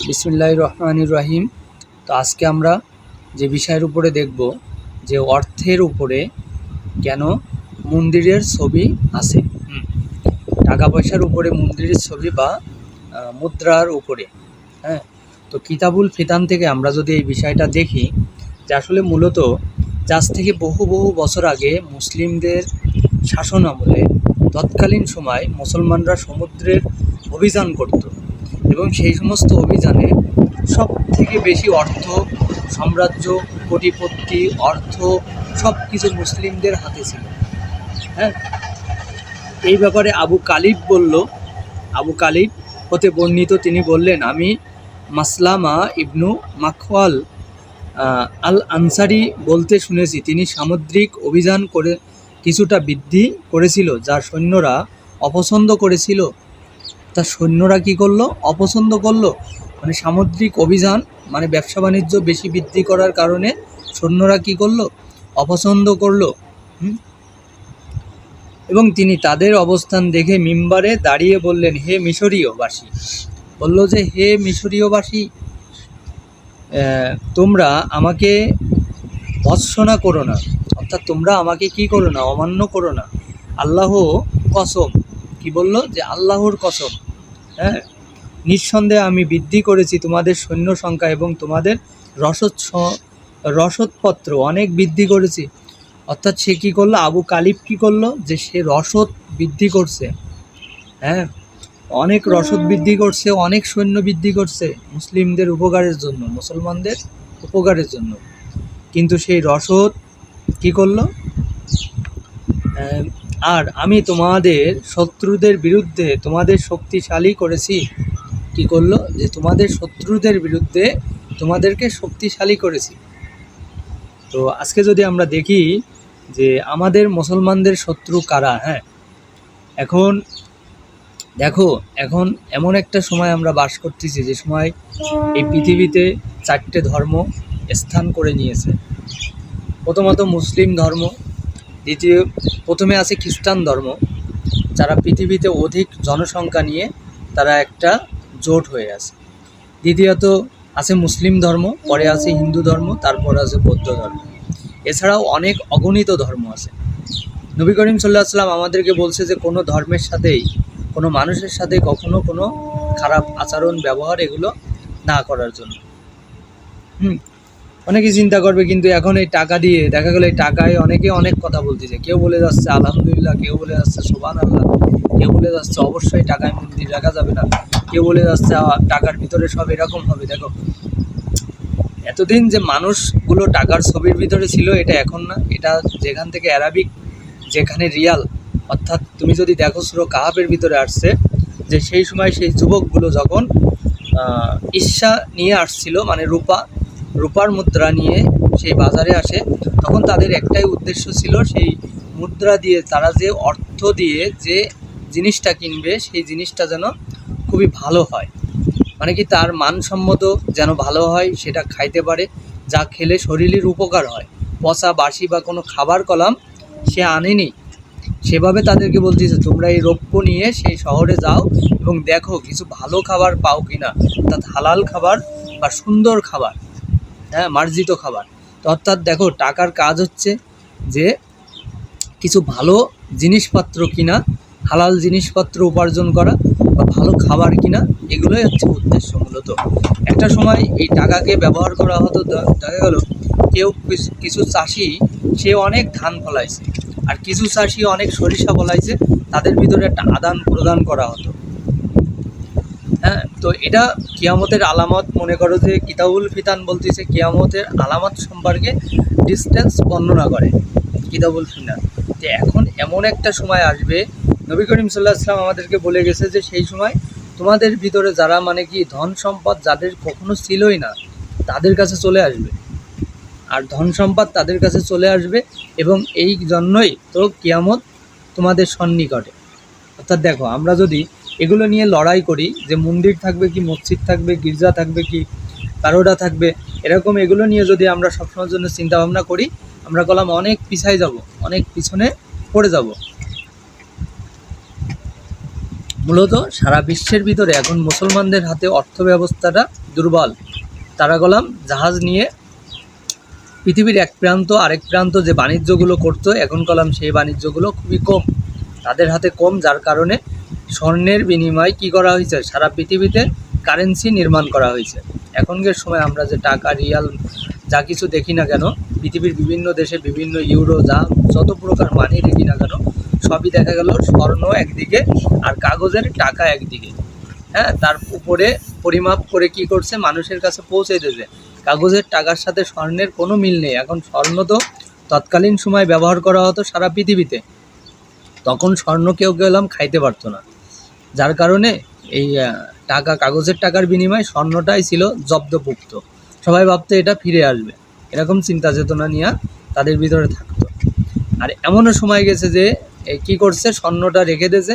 বিসমুল্লাহ রহমানুর রাহিম। তো আজকে আমরা যে বিষয়ের উপরে দেখব যে অর্থের উপরে কেন মন্দিরের ছবি আছে। টাকা পয়সার উপরে মন্দিরের ছবি বা মুদ্রার উপরে হ্যাঁ? তো কিতাবুল ফিতান থেকে আমরা যদি এই বিষয়টা দেখি যে আসলে মূলত আজ থেকে বহু বহু বছর আগে মুসলিমদের শাসন আমলে তৎকালীন সময় মুসলমানরা সমুদ্রের অভিযান করত। এবং সেই সমস্ত অভিযানে সব থেকে বেশি অর্থ, সাম্রাজ্য কোটিপত্তি অর্থ সব কিছু মুসলিমদের হাতে ছিল। হ্যাঁ? এই ব্যাপারে আবু কালিব বলল, আবু কালিব হতে বর্ণিত তিনি বললেন, আমি মাসলামা ইবনু মাখওয়াল আল আনসারি বলতে শুনেছি, তিনি সামুদ্রিক অভিযান করে কিছুটা বৃদ্ধি করেছিল যার সৈন্যরা অপছন্দ করেছিল। তার সৈন্যরা কি করল? অপছন্দ করল? মানে সামুদ্রিক অভিযান মানে ব্যবসা বাণিজ্য বেশি বৃদ্ধি করার কারণে সৈন্যরা কি করল? অপছন্দ করল। এবং তিনি তাদের অবস্থান দেখে মিম্বারে দাঁড়িয়ে বললেন, হে মিশরীয়বাসী। বলল যে, হে মিশরীয়বাসী তোমরা আমাকে ভৎসনা করো না। অর্থাৎ তোমরা আমাকে কি করো না? অমান্য করো না। আল্লাহ কসম। কি বলল? যে আল্লাহর কসম হ্যাঁ? নিঃসন্দেহে আমি বৃদ্ধি করেছি তোমাদের সৈন্য সংখ্যা এবং তোমাদের রসদ রসদপত্র। অনেক বৃদ্ধি করেছি। অর্থাৎ সে কী করল? আবু কালিব কী করল? যে সে রসদ বৃদ্ধি করছে হ্যাঁ? অনেক রসদ বৃদ্ধি করছে, অনেক সৈন্য বৃদ্ধি করছে মুসলিমদের উপকারের জন্য, মুসলমানদের উপকারের জন্য। কিন্তু সেই রসদ কি করল? আর আমি তোমাদের শত্রুদের বিরুদ্ধে তোমাদের শক্তিশালী করেছি। কি করল? যে তোমাদের শত্রুদের বিরুদ্ধে তোমাদেরকে শক্তিশালী করেছি। তো আজকে যদি আমরা দেখি যে আমাদের মুসলমানদের শত্রু কারা হ্যাঁ? এখন দেখো, এখন এমন একটা সময় আমরা বাস করতেছি যে সময় এই পৃথিবীতে চারটে ধর্ম স্থান করে নিয়েছে। প্রথমত মুসলিম ধর্ম দ্বিতীয় প্রথমে আছে খ্রিস্টান ধর্ম, যারা পৃথিবীতে অধিক জনসংখ্যা নিয়ে তারা একটা জোট হয়ে আছে। দ্বিতীয়ত আছে মুসলিম ধর্ম, পরে আছে হিন্দু ধর্ম, তারপর আছে বৌদ্ধ ধর্ম। এছাড়াও অনেক অগণিত ধর্ম আছে। নবী করিম সাল্লাহ সাল্লাম আমাদেরকে বলছে যে, কোনো ধর্মের সাথেই, কোনো মানুষের সাথে কখনো কোনো খারাপ আচরণ, ব্যবহার এগুলো না করার জন্য। হুম অনেকে চিন্তা করবে কিন্তু এখন এই টাকা দিয়ে, দেখা গেলো এই টাকায় অনেকে অনেক কথা বলতেছে। কেউ বলে যাচ্ছে, আলহামদুলিল্লাহ। কেউ বলে যাচ্ছে সোবান আল্লাহ কেউ বলে যাচ্ছে, অবশ্যই টাকায় মন্দির রাখা যাবে না। কেউ বলে যাচ্ছে টাকার ভিতরে সব এরকম হবে। দেখো, এতদিন যে মানুষগুলো টাকার ছবির ভিতরে ছিল, এটা এখন না। এটা যেখান থেকে অ্যারাবিক যেখানে রিয়াল, অর্থাৎ তুমি যদি দেখো সুরো কাহাবের ভিতরে আসছে, যে সেই সময় সেই যুবকগুলো যখন ঈর্ষা নিয়ে আসছিল মানে রূপা রূপার মুদ্রা নিয়ে সেই বাজারে আসে। তখন তাদের একটাই উদ্দেশ্য ছিল সেই মুদ্রা দিয়ে, তারা যে অর্থ দিয়ে যে জিনিসটা কিনবে, সেই জিনিসটা যেন খুবই ভালো হয়। মানে কি তার মানসম্মত যেন ভালো হয়, সেটা খাইতে পারে। যা খেলে শরীরের উপকার হয়। পচা, বাসি বা কোনো খাবার কলাম সে আনেনি। সেভাবে তাদেরকে বলতেছে তোমরা এই রৌপ্য নিয়ে সেই শহরে যাও এবং দেখো কিছু ভালো খাবার পাও কিনা। অর্থাৎ হালাল খাবার বা সুন্দর খাবার। হ্যাঁ মার্জিত খাবার। তো অর্থাৎ দেখো, টাকার কাজ হচ্ছে যে কিছু ভালো জিনিসপত্র কিনা, হালাল জিনিসপত্র উপার্জন করা বা ভালো খাবার কিনা, এগুলোই হচ্ছে উদ্দেশ্য মূলত। একটা সময় এই টাকাকে ব্যবহার করা হতো, দেখা গেল কেউ কিছু- চাষি, সে অনেক ধান ফলাইছে। আর কিছু চাষি অনেক সরিষা ফলাইছে, তাদের ভিতরে একটা আদান প্রদান করা হতো। হ্যাঁ তো এটা কিয়ামতের আলামত। মনে করো যে কিতাবুল ফিতান বলতেছে, কিয়ামতের আলামত সম্পর্কে ডিস্টেন্স বর্ণনা করে কিতাবুল ফিতান। যে এখন এমন একটা সময় আসবে, নবী করিম সাল্লাহ ইসলাম আমাদেরকে বলে গেছে যে সেই সময় তোমাদের ভিতরে যারা মানে কি ধন সম্পদ যাদের কখনো ছিলই না, তাদের কাছে চলে আসবে। আর ধন সম্পদ তাদের কাছে চলে আসবে এবং এই জন্যই তো কিয়ামত তোমাদের সন্নিকটে। অর্থাৎ দেখো, আমরা যদি এগুলো নিয়ে লড়াই করি, যে মন্দির থাকবে কি মসজিদ থাকবে, গির্জা থাকবে কি কারোটা থাকবে, এরকম এগুলো নিয়ে যদি আমরা সবসময়ের জন্য চিন্তা ভাবনা করি, আমরা কলাম অনেক পিছায় যাব, অনেক পিছনে পড়ে যাব। মূলত সারা বিশ্বের ভিতরে এখন মুসলমানদের হাতে অর্থ ব্যবস্থাটা দুর্বল। তারা গলাম জাহাজ নিয়ে পৃথিবীর এক প্রান্ত আরেক প্রান্ত যে বাণিজ্যগুলো করতো, এখন কলাম সেই বাণিজ্যগুলো খুবই কম। তাদের হাতে কম, যার কারণে স্বর্ণের বিনিময় কি করা হয়েছে? সারা পৃথিবীতে কারেন্সি নির্মাণ করা হয়েছে। এখনকার সময় আমরা যে টাকা, রিয়াল যা কিছু দেখি না কেন, পৃথিবীর বিভিন্ন দেশে বিভিন্ন ইউরো যা যত প্রকার মানি দেখি না কেন, সবই দেখা গেল স্বর্ণ একদিকে আর কাগজের টাকা একদিকে। হ্যাঁ তার উপরে পরিমাপ করে কি করছে, মানুষের কাছে পৌঁছে দিয়েছে। কাগজের টাকার সাথে স্বর্ণের কোনো মিল নেই। এখন স্বর্ণ তো তৎকালীন সময় ব্যবহার করা হতো সারা পৃথিবীতে। তখন স্বর্ণ কেউ গেলাম খাইতে পারতো না। যার কারণে এই টাকা, কাগজের টাকার বিনিময়ে স্বর্ণটাই ছিল জব্দপুক্ত। সবাই ভাবতো এটা ফিরে আসবে। এরকম চিন্তা চেতনা নিয়ে তাদের ভিতরে থাকতো। আর এমনও সময় গেছে যে কি করছে? স্বর্ণটা রেখে দিয়েছে।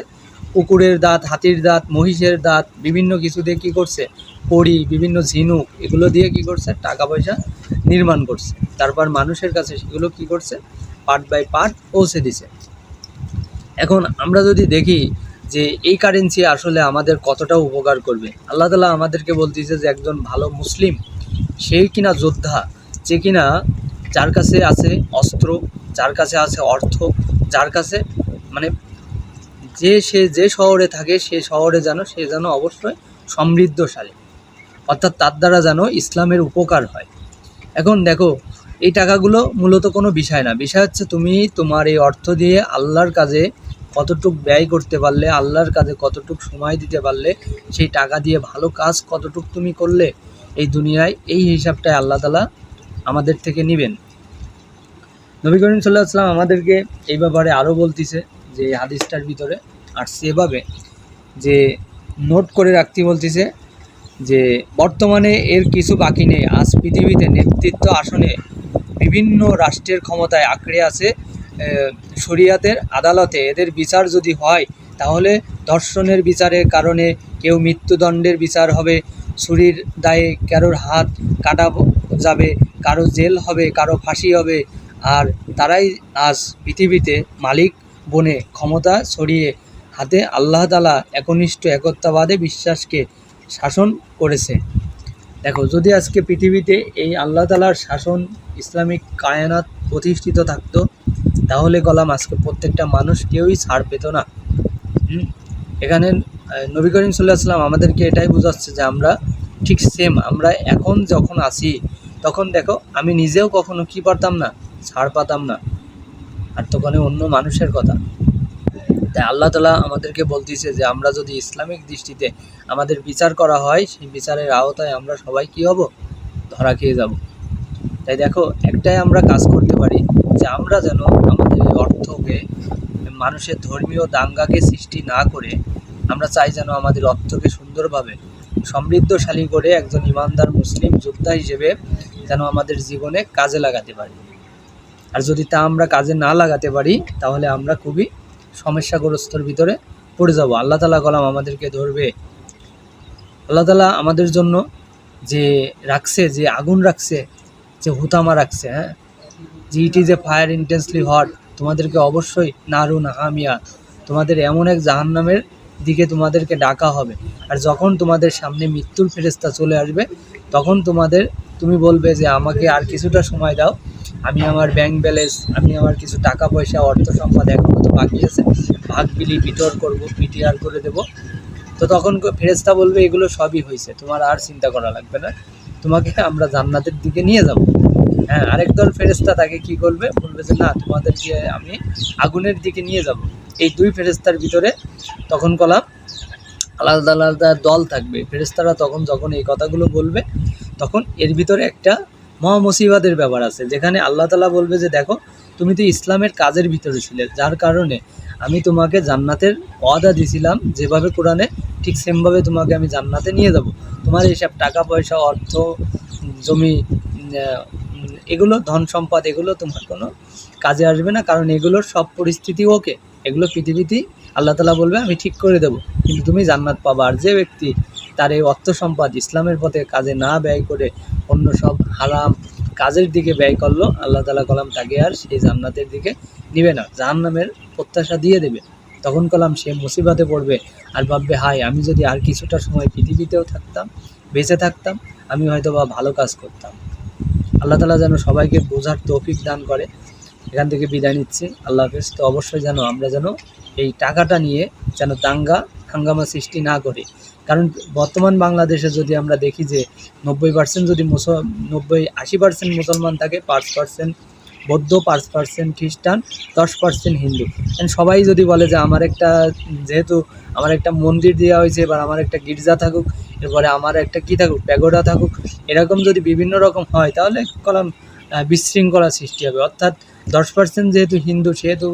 কুকুরের দাঁত, হাতির দাঁত, মহিষের দাঁত, বিভিন্ন কিছু দিয়ে কী করছে? পরি, বিভিন্ন ঝিনুক, এগুলো দিয়ে কি করছে? টাকা পয়সা নির্মাণ করছে। তারপর মানুষের কাছে সেগুলো কি করছে? পার্ট বাই পার্ট পৌঁছে দিছে। এখন আমরা যদি দেখি যে এই কারেন্সি আসলে আমাদের কতটা উপকার করবে। আল্লাহ তালা আমাদেরকে বলতেছে যে একজন ভালো মুসলিম সেই কিনা যোদ্ধা, যে কিনা যার কাছে আছে অস্ত্র, যার কাছে আছে অর্থ, যার কাছে মানে যে সে যে শহরে থাকে, সে শহরে যেন, সে যেন অবশ্যই সমৃদ্ধশালী। অর্থাৎ তার দ্বারা যেন ইসলামের উপকার হয়। এখন দেখো, এই টাকাগুলো মূলত কোনো বিষয় না। বিষয় হচ্ছে তুমি তোমার এই অর্থ দিয়ে আল্লাহর কাজে কতটুক ব্যয় করতে পারলে, আল্লাহর কাজে কতটুক সময় দিতে পারলে, সেই টাকা দিয়ে ভালো কাজ কতটুক তুমি করলে, এই দুনিয়ায় এই হিসাবটাই আল্লাহ তালা আমাদের থেকে নেবেন। নবী করিম সাল্লাহ আসলাম আমাদেরকে এই ব্যাপারে আরও বলতিছে, যে হাদিসটার ভিতরে আর সেভাবে যে নোট করে রাখতে বলতিছে, যে বর্তমানে এর কিছু বাকি নেই। আজ পৃথিবীতে নেতৃত্ব আসনে বিভিন্ন রাষ্ট্রের ক্ষমতায় আঁকড়ে আছে শরিয়াতের আদালতে এদের বিচার যদি হয়, তাহলে ধর্ষণের বিচারের কারণে কেউ মৃত্যুদণ্ডের বিচার হবে, ছুরির দায়ে কারোর হাত কাটা যাবে, কারও জেল হবে, কারও ফাঁসি হবে, আর তারাই আজ পৃথিবীতে মালিক বনে ক্ষমতা ছড়িয়ে হাতে আল্লাহ তালা একনিষ্ঠ একত্ববাদে বিশ্বাসকে শাসন করেছে। দেখো, যদি আজকে পৃথিবীতে এই আল্লাহ তালার শাসন ইসলামিক কায়নাত প্রতিষ্ঠিত থাকতো তাহলে গলাম আজকে প্রত্যেকটা মানুষ কেউই ছাড় পেত না। এখানে নবী করিম সাল্লাহ সাল্লাম আমাদেরকে এটাই বোঝাচ্ছে যে আমরা ঠিক সেম আমরা এখন যখন আছি তখন দেখো আমি নিজেও কখনো কি পারতাম না ছাড় পাতাম না। আর তখন অন্য মানুষের কথা। তাই আল্লাহ তালা আমাদেরকে বলতেছে যে আমরা যদি ইসলামিক দৃষ্টিতে আমাদের বিচার করা হয় সেই বিচারের আওতায় আমরা সবাই কি হব? ধরা খেয়ে যাব। তাই দেখো, একটাই আমরা কাজ করতে পারি যে আমরা যেন আমাদের অর্থকে, মানুষের ধর্মীয় দাঙ্গাকে সৃষ্টি না করে আমরা চাই যেন আমাদের অর্থকে সুন্দরভাবে সমৃদ্ধশালী করে একজন ইমানদার মুসলিম যোদ্ধা হিসেবে যেন আমাদের জীবনে কাজে লাগাতে পারি। আর যদি তা আমরা কাজে না লাগাতে পারি, তাহলে আমরা খুবই সমস্যাগ্রস্তর ভিতরে পড়ে যাব। আল্লাহ তালা কলাম আমাদেরকে ধরবে। আল্লাহ তালা আমাদের জন্য যে রাখছে, যে আগুন রাখছে যে হুতামা রাখছে হ্যাঁ? যে it is a fire intensely hot তোমাদেরকে অবশ্যই নারুন হামিয়া তোমাদের এমন এক জাহান্নামের দিকে তোমাদেরকে ডাকা হবে। আর যখন তোমাদের সামনে মৃত্যুর ফেরেস্তা চলে আসবে, তখন তোমাদের, তুমি বলবে যে আমাকে আর কিছুটা সময় দাও, আমি আমার ব্যাংক ব্যালেন্স আমি আমার কিছু টাকা পয়সা, অর্থ সম্পদ এখনও তো বাকি আছে, ভাগ বিলি বিতর করব পিটিআর করে দেবো। তো তখন ফেরেস্তা বলবে, এগুলো সবই হয়েছে তোমার আর চিন্তা করা লাগবে না। তোমাকে আমরা জান্নাতের দিকে নিয়ে যাব। হ্যাঁ আরেক দল ফেরেস্তা তাকে কি করবে? বলবে যে, না, তোমাদেরকে আমি আগুনের দিকে নিয়ে যাব। এই দুই ফেরেস্তার ভিতরে তখন কলাম আলাদা আলাদা দল থাকবে। ফেরেস্তারা তখন যখন এই কথাগুলো বলবে, তখন এর ভিতরে একটা মহা মুসিবাদের ব্যাপার আছে, যেখানে আল্লাহ তালা বলবে যে, দেখো, তুমি তো ইসলামের কাজের ভিতরে ছিলে, যার কারণে আমি তোমাকে জান্নাতের ওয়াদা দিছিলাম যেভাবে কোরআনে ঠিক সেমভাবে তোমাকে আমি জান্নাতে নিয়ে যাব। তোমার এইসব টাকা পয়সা, অর্থ, জমি এগুলো, ধন সম্পদ, এগুলো তোমার কোনো কাজে আসবে না। কারণ এগুলোর সব পরিস্থিতি ওকে। এগুলো পৃথিবীতেই আল্লাহ তালা বলবে, আমি ঠিক করে দেবো। কিন্তু তুমি জান্নাত পাবা আর যে ব্যক্তি তার এই অর্থ সম্পদ ইসলামের পথে কাজে না ব্যয় করে অন্য সব হারাম কাজের দিকে ব্যয় করল, আল্লাহ তালা কলাম তাকে আর সেই জান্নাতের দিকে নিবে না। জাহান্নামের প্রত্যাশা দিয়ে দেবে। তখন কলাম, সে মুসিবতে পড়বে আর ভাববে হাই আমি যদি আর কিছুটা সময় পৃথিবীতেও থাকতাম, বেঁচে থাকতাম, আমি হয়তো বা ভালো কাজ করতাম। আল্লাহ তালা যেন সবাইকে বোঝার তৌফিক দান করে। এখান থেকে বিদায় নিচ্ছি। আল্লাহ হাফেজ। তো অবশ্যই যেন আমরা যেন এই টাকাটা নিয়ে যেন দাঙ্গা, হাঙ্গামা সৃষ্টি না করি। কারণ বর্তমান বাংলাদেশে যদি আমরা দেখি যে নব্বই পার্সেন্ট যদি মুসল, নব্বই, আশি পার্সেন্ট মুসলমান থাকে, পাঁচ পার্সেন্ট বৌদ্ধ, পাঁচ পার্সেন্ট খ্রিস্টান, দশ পার্সেন্ট হিন্দু। সবাই যদি বলে যে আমার একটা, যেহেতু আমার একটা মন্দির দেওয়া হয়েছে, এবার আমার একটা গির্জা থাকুক, এরপরে আমার একটা কী থাকুক, প্যাগোডা থাকুক, এরকম যদি বিভিন্ন রকম হয়, তাহলে কলাম বিশৃঙ্খলা সৃষ্টি হবে। অর্থাৎ দশ পার্সেন্ট যেহেতু হিন্দু, সেহেতু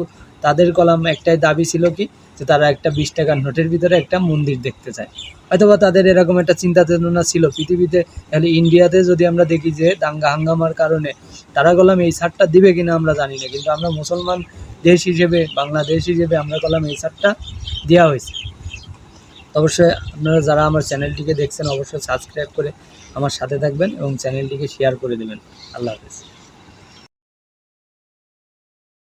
তাদের কলাম একটাই দাবি ছিল কি যে তারা একটা বিশ টাকার নোটের ভিতরে একটা মন্দির দেখতে চায়। হয়তোবা তাদের এরকম একটা চিন্তা চেতনা ছিল। পৃথিবীতে তাহলে ইন্ডিয়াতে যদি আমরা দেখি যে দাঙ্গা হাঙ্গামার কারণে তারা কলাম এই সারটা দিবে কিনা আমরা জানি না। কিন্তু আমরা মুসলমান দেশ হিসেবে, বাংলাদেশ হিসেবে আমরা কলাম এই সারটা দেওয়া হয়েছে। অবশ্যই আপনারা যারা আমার চ্যানেলটিকে দেখছেন, অবশ্যই সাবস্ক্রাইব করে আমার সাথে থাকবেন এবং চ্যানেলটিকে শেয়ার করে দেবেন। আল্লাহ হাফেজ।